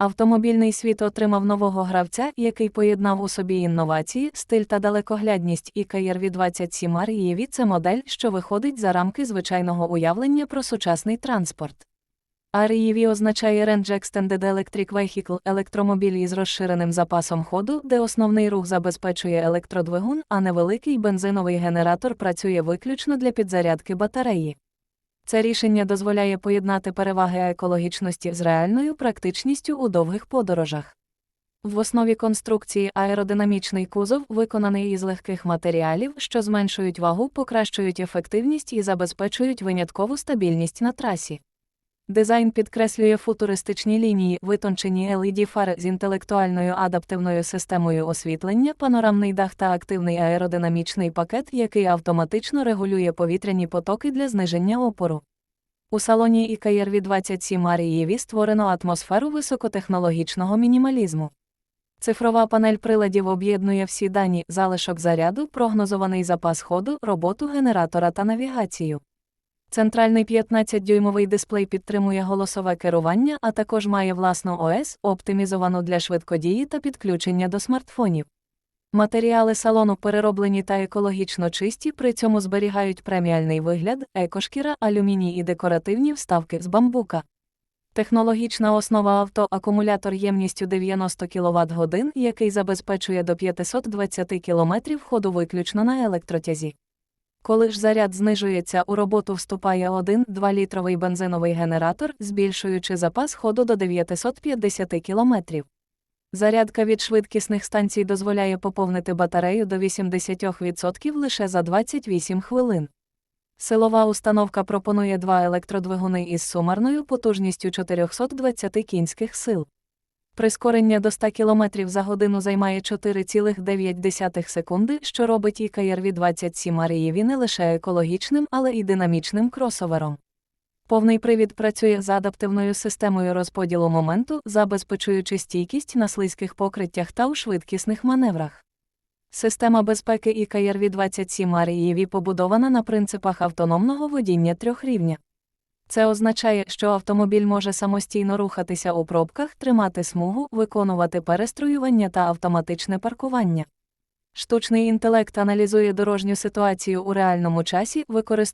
Автомобільний світ отримав нового гравця, який поєднав у собі інновації, стиль та далекоглядність і v 27 r EV – це модель, що виходить за рамки звичайного уявлення про сучасний транспорт. REV означає Range Extended Electric Vehicle – електромобіль із розширеним запасом ходу, де основний рух забезпечує електродвигун, а невеликий бензиновий генератор працює виключно для підзарядки батареї. Це рішення дозволяє поєднати переваги екологічності з реальною практичністю у довгих подорожах. В основі конструкції аеродинамічний кузов виконаний із легких матеріалів, що зменшують вагу, покращують ефективність і забезпечують виняткову стабільність на трасі. Дизайн підкреслює футуристичні лінії, витончені LED фари з інтелектуальною адаптивною системою освітлення, панорамний дах та активний аеродинамічний пакет, який автоматично регулює повітряні потоки для зниження опору. У салоні EKR 27 Арієві створено атмосферу високотехнологічного мінімалізму. Цифрова панель приладів об'єднує всі дані, залишок заряду, прогнозований запас ходу, роботу генератора та навігацію. Центральний 15-дюймовий дисплей підтримує голосове керування, а також має власну ОС, оптимізовану для швидкодії та підключення до смартфонів. Матеріали салону перероблені та екологічно чисті, при цьому зберігають преміальний вигляд, екошкіра, алюміній і декоративні вставки з бамбука. Технологічна основа авто акумулятор ємністю 90 кВт годин, який забезпечує до 520 км ходу виключно на електротязі. Коли ж заряд знижується, у роботу вступає 1-2 літровий бензиновий генератор, збільшуючи запас ходу до 950 км. Зарядка від швидкісних станцій дозволяє поповнити батарею до 80% лише за 28 хвилин. Силова установка пропонує два електродвигуни із сумарною потужністю 420 кінських сил. Прискорення до 100 км за годину займає 4,9 секунди, що робить EKR 27 Арієві не лише екологічним, але й динамічним кросовером. Повний привід працює з адаптивною системою розподілу моменту, забезпечуючи стійкість на слизьких покриттях та у швидкісних маневрах. Система безпеки EKR 27 Арієві побудована на принципах автономного водіння трьохрівня. Це означає, що автомобіль може самостійно рухатися у пробках, тримати смугу, виконувати перестроювання та автоматичне паркування. Штучний інтелект аналізує дорожню ситуацію у реальному часі, використовує